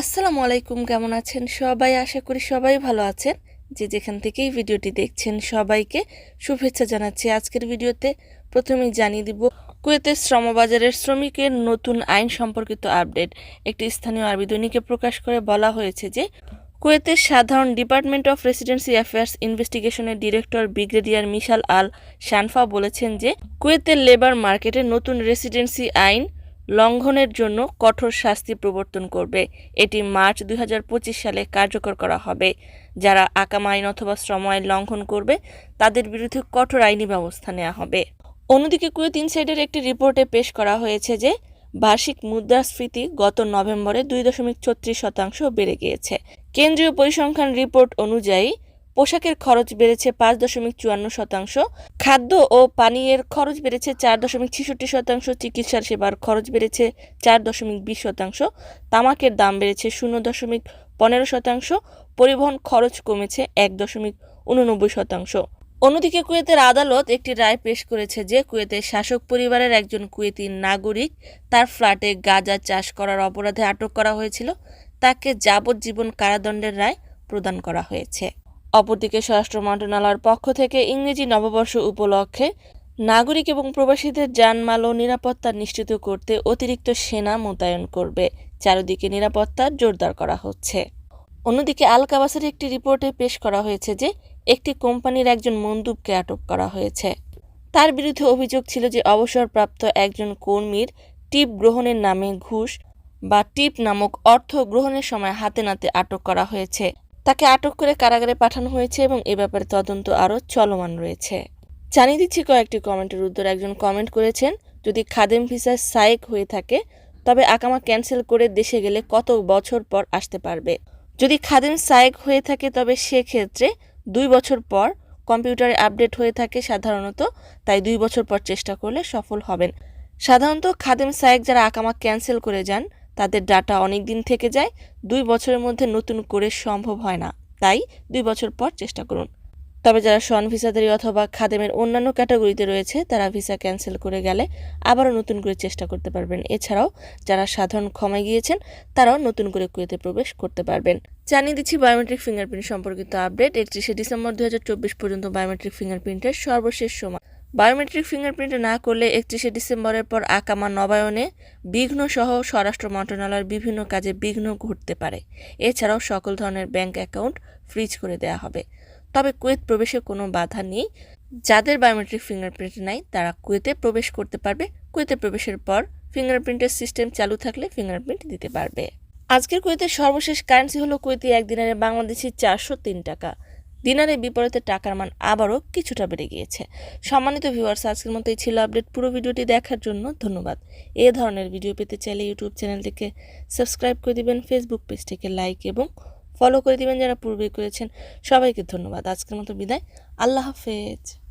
আসসালামু আলাইকুম, কেমন আছেন? সবাই আশা করি সবাই ভালো আছেন। যে যেখান থেকেই ভিডিওটি দেখছেন সবাইকে শুভেচ্ছা জানাচ্ছি। আজকের ভিডিওতে প্রথমেই জানিয়ে দিব, কুয়েতের শ্রমবাজারের শ্রমিকের নতুন আইন সম্পর্কিত আপডেট। একটি স্থানীয় আরবি দৈনিকে প্রকাশ করে বলা হয়েছে যে, কুয়েতের সাধারণ department of residency affairs ইনভেস্টিগেশনের director brigadier Mishal Al Shanfa বলেছেন যে, কুয়েতের লেবার মার্কেটে নতুন রেসিডেন্সি আইন লঙ্ঘনের জন্য কঠোর শাস্তি প্রবর্তন করবে। এটি মার্চ দু হাজার পঁচিশ সালে কার্যকর করা হবে। যারা আকাম আইন অথবা শ্রম আইন লঙ্ঘন করবে, তাদের বিরুদ্ধে কঠোর আইনি ব্যবস্থা নেওয়া হবে। অন্যদিকে কুয়েত ইনসাইডের একটি রিপোর্টে পেশ করা হয়েছে যে, বার্ষিক মুদ্রাস্ফীতি গত নভেম্বরে দুই দশমিক ছত্রিশ শতাংশ বেড়ে গিয়েছে। কেন্দ্রীয় পরিসংখ্যান রিপোর্ট অনুযায়ী পোশাকের খরচ বেড়েছে পাঁচ দশমিক চুয়ান্ন শতাংশ। খাদ্য ও পানীয়ের খরচ বেড়েছে চার দশমিক ছেষট্টি শতাংশ। চিকিৎসা সেবার খরচ বেড়েছে চার দশমিক বিশ শতাংশ। তামাকের দাম বেড়েছে শূন্য দশমিক পনেরো শতাংশ। পরিবহন খরচ কমেছে এক দশমিক উননব্বই শতাংশ। অন্যদিকে কুয়েতের আদালত একটি রায় পেশ করেছে যে কুয়েতের শাসক পরিবারের একজন কুয়েতি নাগরিক তার ফ্ল্যাটে গাঁজা চাষ করার অপরাধে আটক করা হয়েছিল। তাকে যাবজ্জীবন কারাদণ্ডের রায় প্রদান করা হয়েছে। অপরদিকে স্বরাষ্ট্র মন্ত্রণালয়ের পক্ষ থেকে ইংরেজি নববর্ষ উপলক্ষে নাগরিক এবং প্রবাসীদের যানমাল ও নিরাপত্তা নিশ্চিত করতে অতিরিক্ত সেনা মোতায়েন করবে। চারিদিকে নিরাপত্তা জোরদার করা হচ্ছে। অন্যদিকে আল কাবাসের একটি রিপোর্টে পেশ করা হয়েছে যে, একটি কোম্পানির একজন মন্দুবকে আটক করা হয়েছে। তার বিরুদ্ধে অভিযোগ ছিল যে, অবসরপ্রাপ্ত একজন কর্মীর টিপ গ্রহণের নামে ঘুষ বা টিপ নামক অর্থ গ্রহণের সময় হাতে নাতে আটক করা হয়েছে। তাকে আটক করে কারাগারে পাঠানো হয়েছে এবং এ ব্যাপারে তদন্ত আরও চলমান রয়েছে। জানিয়ে দিচ্ছি কয়েকটি কমেন্টের উত্তর। একজন কমেন্ট করেছেন, যদি খাদেম ভিসা সাইক হয়ে থাকে, তবে আকামা ক্যান্সেল করে দেশে গেলে কত বছর পর আসতে পারবে? যদি খাদেম সাইক হয়ে থাকে, তবে সেক্ষেত্রে দুই বছর পর কম্পিউটারে আপডেট হয়ে থাকে সাধারণত, তাই দুই বছর পর চেষ্টা করলে সফল হবেন। সাধারণত খাদেম সাইক যারা আকামা ক্যান্সেল করে যান তাদের ডাটা অনেক দিন থেকে যায়, দুই বছরের মধ্যে নতুন করে সম্ভব হয় না। তাই দুই বছর পর চেষ্টা করুন। তবে যারা সন ভিসাদারি অথবা খাদেমের অন্যান্য ক্যাটাগরিতে রয়েছে, তারা ভিসা ক্যান্সেল করে গেলে আবারও নতুন করে চেষ্টা করতে পারবেন। এছাড়াও যারা সাধারণ ক্ষমায় গিয়েছেন, তারাও নতুন করে কুয়েতে প্রবেশ করতে পারবেন। জানিয়ে দিচ্ছি বায়োমেট্রিক ফিঙ্গারপ্রিন্ট সম্পর্কিত আপডেট। একত্রিশে ডিসেম্বর দুই হাজার চব্বিশ পর্যন্ত বায়োমেট্রিক ফিঙ্গারপ্রিন্টের সর্বশেষ সময়। বায়োমেট্রিক ফিঙ্গারপ্রিন্ট না করলে একত্রিশে ডিসেম্বরের পর আকামা নবায়নে বিঘ্ন সহ স্বরাষ্ট্র মন্ত্রণালয়ের বিভিন্ন কাজে বিঘ্ন ঘটতে পারে। এছাড়াও সকল ধরনের ব্যাংক অ্যাকাউন্ট ফ্রিজ করে দেওয়া হবে। তবে কুয়েত প্রবেশে কোনো বাধা নেই। যাদের বায়োমেট্রিক ফিঙ্গারপ্রিন্ট নাই, তারা কুয়েতে প্রবেশ করতে পারবে। কুয়েতে প্রবেশের পর ফিঙ্গারপ্রিন্টের সিস্টেম চালু থাকলে ফিঙ্গারপ্রিন্ট দিতে পারবে। আজকের কুয়েতের সর্বশেষ কারেন্সি হলো কুয়েতি এক দিনারে বাংলাদেশি চারশো তিন টাকা। দিনারের বিপরীতে টাকার মান আবারও কিছুটা বেড়ে গিয়েছে। সম্মানিত ভিউয়ার্স আজকের মতো এই ছিল আপডেট পুরো ভিডিওটি দেখার জন্য ধন্যবাদ। এ ধরনের ভিডিও পেতে চাইলে ইউটিউব চ্যানেলটিকে সাবস্ক্রাইব করে দিবেন ফেসবুক পেজটিকে লাইক এবং ফলো করে দিবেন যারা পূর্বে করেছেন। সবাইকে ধন্যবাদ। আজকের মতো বিদায়। আল্লাহ হাফেজ।